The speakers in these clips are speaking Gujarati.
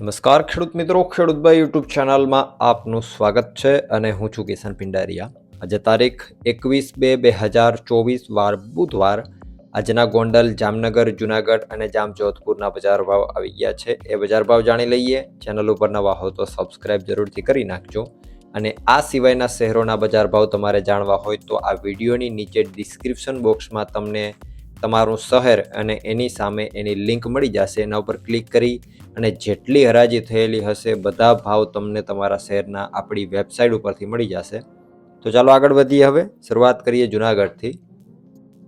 નમસ્કાર, ખેડૂત મિત્રો. ખેડૂતભાઈ યુટ્યુબ ચેનલમાં આપનું સ્વાગત છે અને હું છું કિશન પિંડારિયા. આજે તારીખ એકવીસ બે બે હજાર ચોવીસ, વાર બુધવાર આજના ગોંડલ, જામનગર, જુનાગઢ અને જામજોધપુરના બજાર ભાવ આવી ગયા છે. એ બજાર ભાવ જાણી લઈએ. ચેનલ ઉપર નવા હો તો સબસ્ક્રાઇબ જરૂરથી કરી નાખજો. અને આ સિવાયના શહેરોના બજાર ભાવ તમારે જાણવા હોય તો આ વિડીયોની નીચે ડિસ્ક્રિપ્શન બોક્સમાં તમને તમારું શહેર અને એની સામે એની લિંક મળી જશે. એના ઉપર ક્લિક કરી અને જેટલી હરાજી થયેલી હશે, બધા ભાવ તમને તમારા શહેરના આપણી વેબસાઇટ ઉપરથી મળી જશે. તો ચાલો આગળ વધીએ હવે. શરૂઆત કરીએ જુનાગઢથી.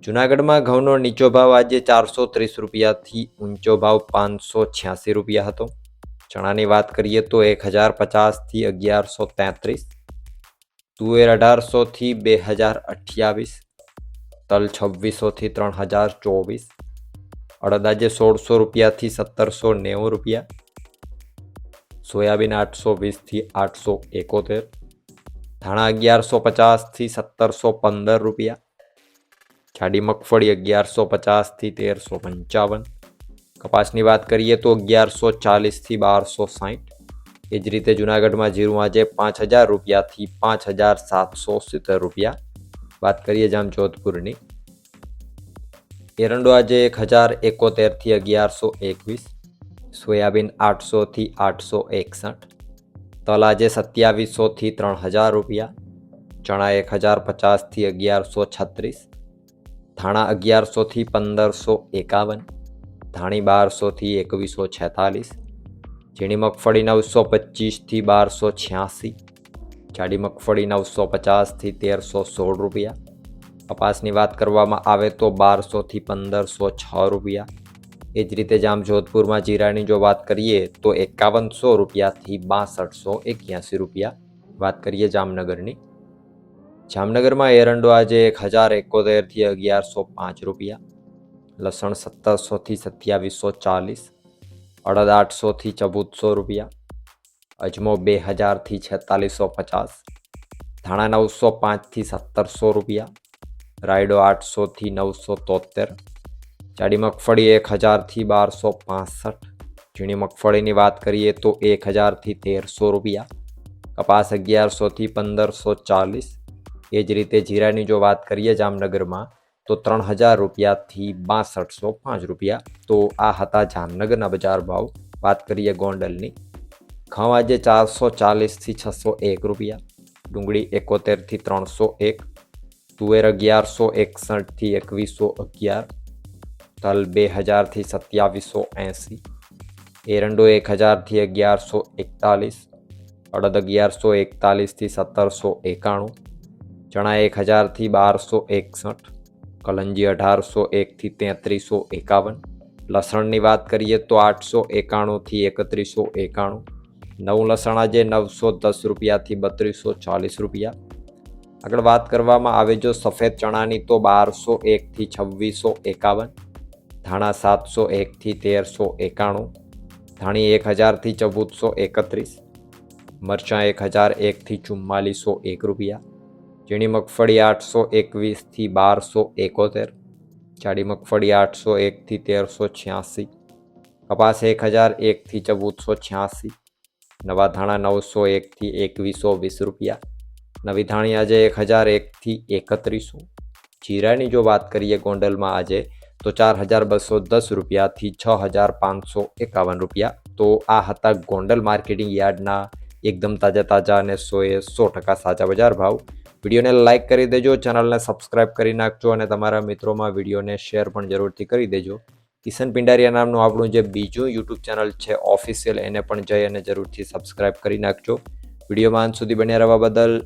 જુનાગઢમાં ઘઉંનો નીચો ભાવ આજે ચારસો ત્રીસ રૂપિયાથી ઊંચો ભાવ પાંચસો છ્યાસી રૂપિયા હતો. ચણાની વાત કરીએ તો એક હજાર પચાસથી અગિયારસો તેત્રીસ. તુવેર અઢારસોથી બે હજાર અઠ્યાવીસ. તલ છવ્વીસોથી ત્રણ હજાર ચોવીસ અડદ આજે સોળસો રૂપિયાથી સત્તરસો નેવું રૂપિયા સોયાબીન આઠસો વીસથી આઠસો એકોતેર ધાણા અગિયારસો પચાસથી સત્તરસો પંદર રૂપિયા જાડી મગફળી અગિયારસો પચાસથી તેરસો પંચાવન કપાસની વાત કરીએ તો અગિયારસો ચાલીસથી બારસો સાઠ એ જ રીતે જુનાગઢમાં જીરું આજે પાંચ હજાર રૂપિયાથી પાંચ હજાર સાતસો સિત્તેર રૂપિયા. વાત કરીએ જામ જોધપુરની એરંડો આજે એક હજાર એકોતેરથી અગિયારસો એકવીસ, સોયાબીન આઠસોથી આઠસો એકસઠ, તલ આજે સત્યાવીસોથી ત્રણ હજાર રૂપિયા, ચણા એક હજાર પચાસથી અગિયારસો છત્રીસ, ધાણા અગિયારસોથી પંદરસો એકાવન, ધાણી બારસોથી એકવીસો છેતાલીસ, ઝીણી મગફળી નવસો પચીસથી બારસો છ્યાસી, જાડી મગફળી નવસો પચાસથી તેરસો સોળ રૂપિયા કપાસની વાત કરવામાં આવે તો બારસોથી પંદરસો છ રૂપિયા. એ જ રીતે જામ જોધપુરમાં જીરાની જો વાત કરીએ તો એકાવનસો રૂપિયાથી બાસઠસો એક્યાસી રૂપિયા વાત કરીએ જામનગરની. જામનગરમાં એરંડો આજે એક હજાર એકોતેરથી અગિયારસો પાંચ રૂપિયા. લસણ સત્તરસોથી સત્યાવીસો ચાલીસ. અડદ આઠસોથી ચૌદસો રૂપિયા. અજમો બે હજારથી છેતાલીસો પચાસ. ધાણા નવસો પાંચથી સત્તરસો રૂપિયા. રાયડો આઠસોથી નવસો તોતેર જાડી મગફળી એક હજારથી બારસો પાસઠ, ઝીણી મગફળીની વાત કરીએ તો એક હજારથી તેરસો રૂપિયા, કપાસ અગિયારસોથી પંદરસો ચાલીસ. એ જ રીતે જીરાની જો વાત કરીએ જામનગરમાં, તો ત્રણ હજાર રૂપિયાથી બાસઠસો પાંચ રૂપિયા. તો આ હતા જામનગરના બજાર ભાવ. વાત કરીએ ગોંડલની. ઘઉં આજે ચારસો ચાલીસથી છસો એક રૂપિયા. ડુંગળી એકોતેરથી ત્રણસો એક. તુવેર અગિયારસો એકસઠથી એકવીસો અગિયાર તલ બે હજારથી સત્યાવીસો એંસી એરંડો એક હજારથી અગિયારસો એકતાલીસ અડદ અગિયારસો એકતાલીસથી સત્તરસો એકાણું ચણા એક હજારથી બારસો એકસઠ કલંજી અઢારસો એકથી તેત્રીસો એકાવન લસણની વાત કરીએ તો આઠસો એકાણુંથી એકત્રીસો એકાણું નવું લસણ આજે નવસો દસ રૂપિયાથી બત્રીસો ચાલીસ રૂપિયા આગળ વાત કરવામાં આવે જો સફેદ ચણાની તો બારસો એકથી છવ્વીસો એકાવન, ધાણા સાતસો એકથી તેરસો એકાણું, ધાણી એક હજારથી ચૌદસો એકત્રીસ, મરચાં એક હજાર એકથી ચુમ્માલીસો એક રૂપિયા, ઝીણી મગફળી આઠસો એકવીસથી બારસો એકોતેર, જાડી મગફળી આઠસો એકથી તેરસો છ્યાસી, કપાસ એક હજાર એકથી ચૌદસો છ્યાસી, નવા ધાણા નવસો એકથી એકવીસો વીસ રૂપિયા નવી ધાણી આજે એક હજાર એકથી એકત્રીસો જીરાની જો વાત કરીએ ગોંડલમાં આજે, તો ચાર હજાર બસો દસ રૂપિયાથી છ હજાર પાંચસો એકાવન રૂપિયા. તો આ હતા ગોંડલ માર્કેટિંગ યાર્ડના એકદમ તાજા તાજા અને સોએ સો ટકા સાચા બજાર ભાવ. વિડીયોને લાઇક કરી દેજો, ચેનલને સબસ્ક્રાઇબ કરી નાખજો અને તમારા મિત્રોમાં વિડીયોને શેર પણ જરૂરથી કરી દેજો. કિશન પિંડારિયા નામનું આપણું જે બીજું યુટ્યુબ ચેનલ છે, ઓફિશિયલ, એને પણ જઈ અને જરૂરથી સબસ્ક્રાઇબ કરી નાખજો. વિડીયોમાં અંત સુધી બન્યા રહેવા બદલ